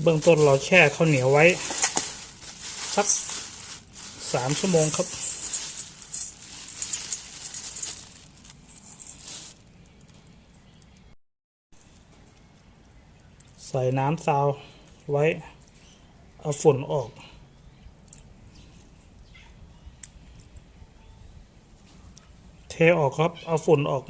เบื้องต้นเราแช่ข้าวเหนียวไว้ สักสามชั่วโมงครับ ใส่น้ำซาวไว้ เอาฝุ่นออก เทออกครับ เอาฝุ่นออก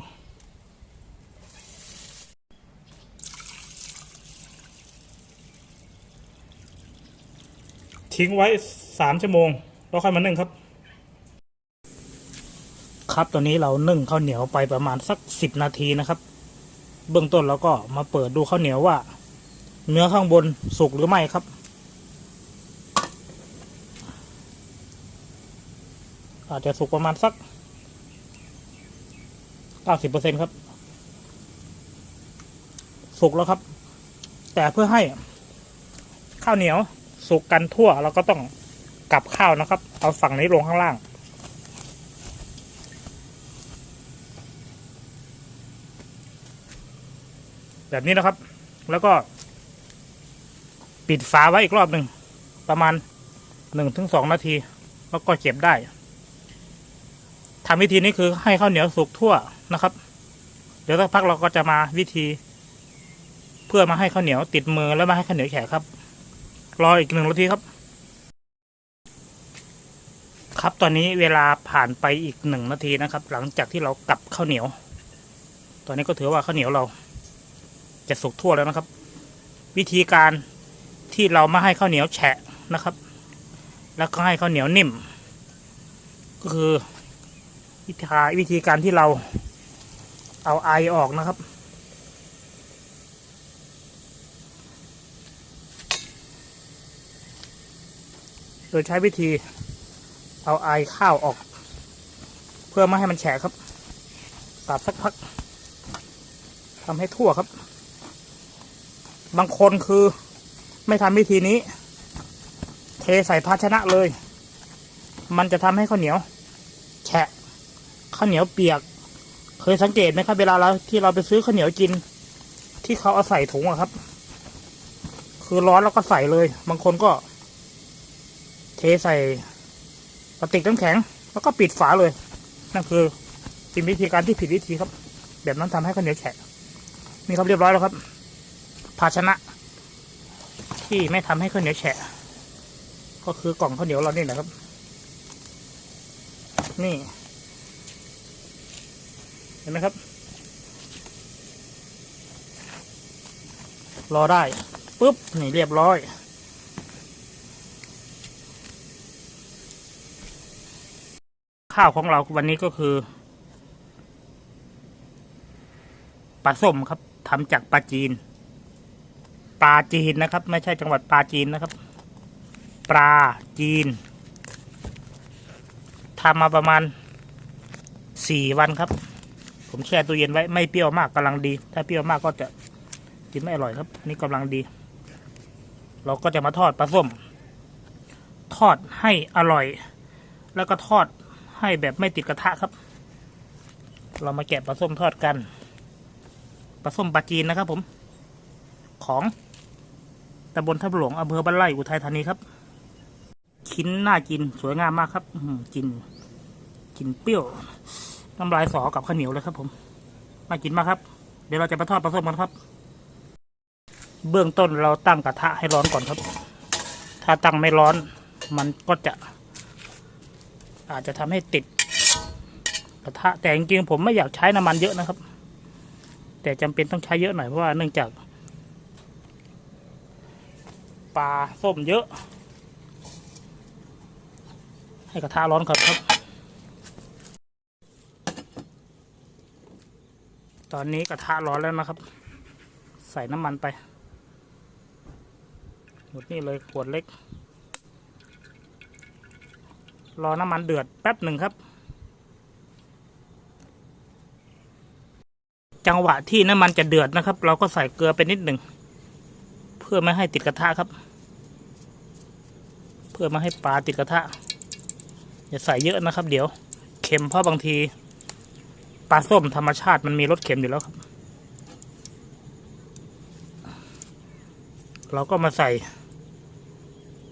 ทิ้งไว้สามชั่วโมง แล้วค่อยมานึ่งครับ ครับตอนนี้เรานึ่งข้าวเหนียวไปประมาณสักสิบนาทีนะครับ เบื้องต้นเราก็มาเปิดดูข้าวเหนียวว่า เนื้อข้างบนสุกหรือไม่ครับ อาจจะสุกประมาณสักเก้าสิบเปอร์เซ็นครับ สุกแล้วครับ แต่เพื่อให้ข้าวเหนียว สุกกันทั่วเราก็ต้องกลับข้าวนะครับ เอาฝั่งนี้ลงข้างล่าง แบบนี้นะครับ แล้วก็ ปิดฝาไว้อีกรอบหนึ่งประมาณหนึ่งถึงสองนาที แล้วก็เก็บได้ทำวิธีนี้คือให้ข้าวเหนียวสุกทั่วนะครับ เดี๋ยวสักพักเราก็จะมาวิธี เพื่อมาให้ข้าวเหนียวติดมือแล้วมาให้ข้าวเหนียวแข็งครับ รออีกหนึ่งนาทีครับ ครับตอนนี้เวลาผ่านไปอีกหนึ่งนาทีนะครับ หลังจากที่เรากลับข้าวเหนียว ตอนนี้ก็ถือว่าข้าวเหนียวเรา จะสุกทั่วแล้วนะครับ วิธีการที่เราไม่ให้ข้าวเหนียวแฉะนะครับ แล้วก็ให้ข้าวเหนียวนิ่ม ก็คือวิธีวิธีการที่เราเอาไอออกนะครับ โดยใช้วิธีเอาไอข้าวออก เพื่อไม่ให้มันแฉะครับตัดสักพักทำให้ทั่วครับ บางคนคือไม่ทำวิธีนี้ เทใส่ภาชนะเลย มันจะทำให้ข้าวเหนียว แฉะข้าวเหนียวเปียก เคยสังเกตไหมครับ เวลาเราที่เราไปซื้อข้าวเหนียวกิน ที่เขาเอาใส่ถุงอะครับ คือร้อนแล้วก็ใส่เลย บางคนก็ เทใส่ปลาติกน้ำแข็ง แล้วก็ปิดฝาเลย นั่นคือเป็นวิธีการที่ผิดวิธีครับ แบบนั้นทำให้ข้าวเหนียวแฉะนี่ครับเรียบร้อยแล้วครับ ภาชนะ ที่ไม่ทำให้ข้าวเหนียวแฉะก็คือกล่องข้าวเหนียวเรานี่นะครับ นี่ เห็นไหมครับ รอได้ปุ๊บนี่เรียบร้อย ข้าวของเราวันนี้ก็คือปลาส้มครับทำจากปลาจีน ปลาจีนนะครับ ไม่ใช่จังหวัดปลาจีนนะครับ ปลาจีนทำมาประมาณสี่วันครับ ผมแช่ตู้เย็นไว้ไม่เปรี้ยวมากกำลังดี ถ้าเปรี้ยวมากก็จะกินไม่อร่อยครับนนี่กำลังดี เราก็จะมาทอดปลาส้ม ทอดให้อร่อย แล้วก็ทอด ให้แบบไม่ติดกระทะครับ เรามาแกะปลาส้มทอดกันปลาส้มปลาจีนนะครับผม ของตำบลทับหลวงอำเภอบ้านไร่อุทัยธานีครับ ชิ้นน่ากินสวยงามมากครับกินกินเปรี้ยวน้ำลายสอกับข้าวเหนียวเลยครับ ผมน่ากินมากครับ เดี๋ยวเราจะมาทอดปลาส้มกันครับ เบื้องต้นเราตั้งกระทะให้ร้อนก่อนครับ ถ้าตั้งไม่ร้อน มันก็จะ อาจจะทำให้ติดกระทะแต่จริงๆผมไม่อยากใช้น้ำมันเยอะนะครับ แต่จำเป็นต้องใช้เยอะหน่อยเพราะว่าเนื่องจากปลาส้มเยอะ ให้กระทะร้อนครับครับ ตอนนี้กระทะร้อนแล้วนะครับ ใส่น้ำมันไปหมดนี่เลยขวดเล็ก รอน้ำมันเดือดแป๊บหนึ่งครับ จังหวะที่น้ำมันจะเดือดนะครับ เราก็ใส่เกลือไปนิดหนึ่งเพื่อไม่ให้ติดกระทะครับ เพื่อไม่ให้ปลาติดกระทะอย่าใส่เยอะนะครับ เดี๋ยวเค็มเพราะบางทีปลาส้มธรรมชาติมันมีรสเค็มอยู่แล้วครับ เราก็มาใส่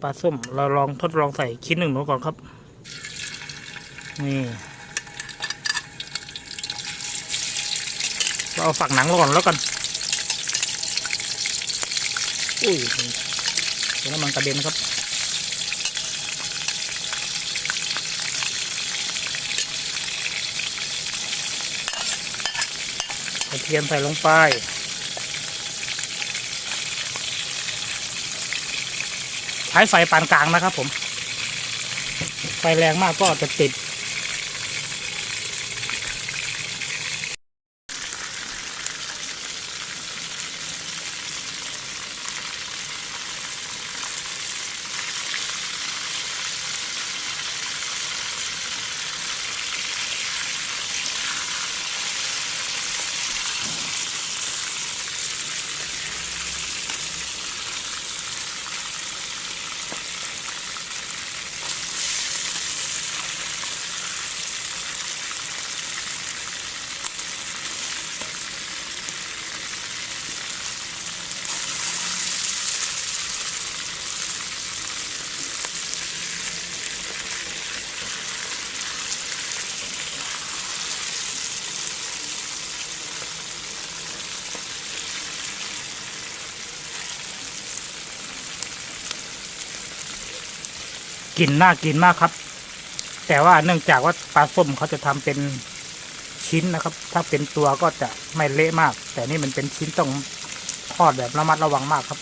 ปลาส้มเราลองทดลองใส่ชิ้นหนึ่งหนูก่อนครับ นี่เราเอาฝักหนังก่อนแล้วกัน อุ้ยเดี๋ยวน้ำมันกระเด็นครับกระเทียมใส่ลงไปใช้ไฟปานกลางนะครับผม ไฟแรงมากก็จะติด กลิ่นน่ากินมากครับ แต่ว่าเนื่องจากว่าปลาส้มเขาจะทำเป็นชิ้นนะครับ ถ้าเป็นตัวก็จะไม่เละมาก แต่นี่มันเป็นชิ้นต้องทอดแบบระมัดระวังมากครับ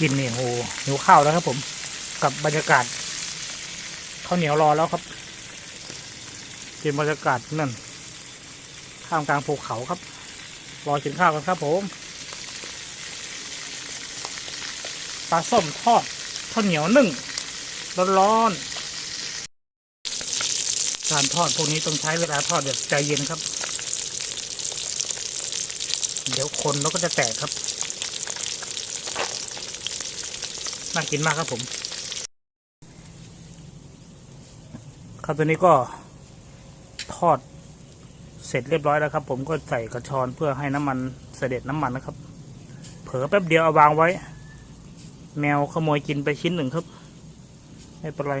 กินนี่โหหิวข้าวแล้วครับผม กับบรรยากาศข้าวเหนียวรอแล้วครับกินบรรยากาศนั่นท่ามกลางภูเขาครับ รอกินข้าวกันครับผม ปลาส้มทอดข้าวเหนียวนึ่งร้อนๆการทอดพวกนี้ต้องใช้เวลาทอดแบบใจเย็นครับ เดี๋ยวคนแล้วก็จะแตกครับน่ากินมากครับผม ครับตัวนี้ก็ทอดเสร็จเรียบร้อยแล้วครับ ผมก็ใส่กระชอนเพื่อให้น้ำมันเสด็จน้ำมันนะครับ เผลอแป๊บเดียวเอาวางไว้ แมวขโมยกินไปชิ้นหนึ่งครับ ไม่เป็นไร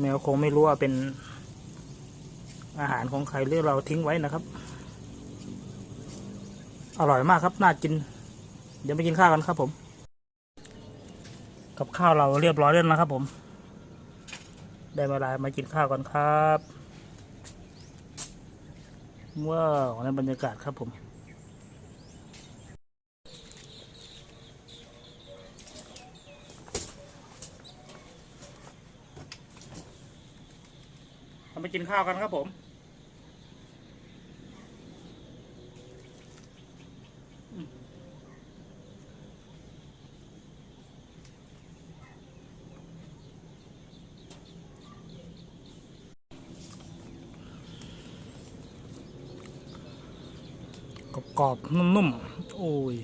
แมวคงไม่รู้ว่าเป็นอาหารของใครหรือเราทิ้งไว้นะครับ อร่อยมากครับ น่ากิน เดี๋ยวไปกินข้าวกันครับผม กับข้าวเราเรียบร้อยแล้วนะครับผม ได้เวลามากินข้าวกันครับว้าวในบรรยากาศครับผม ไปกินข้าวกันครับผม กรอบๆนุ่มๆ โอ้ย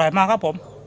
ร่อยมากครับผม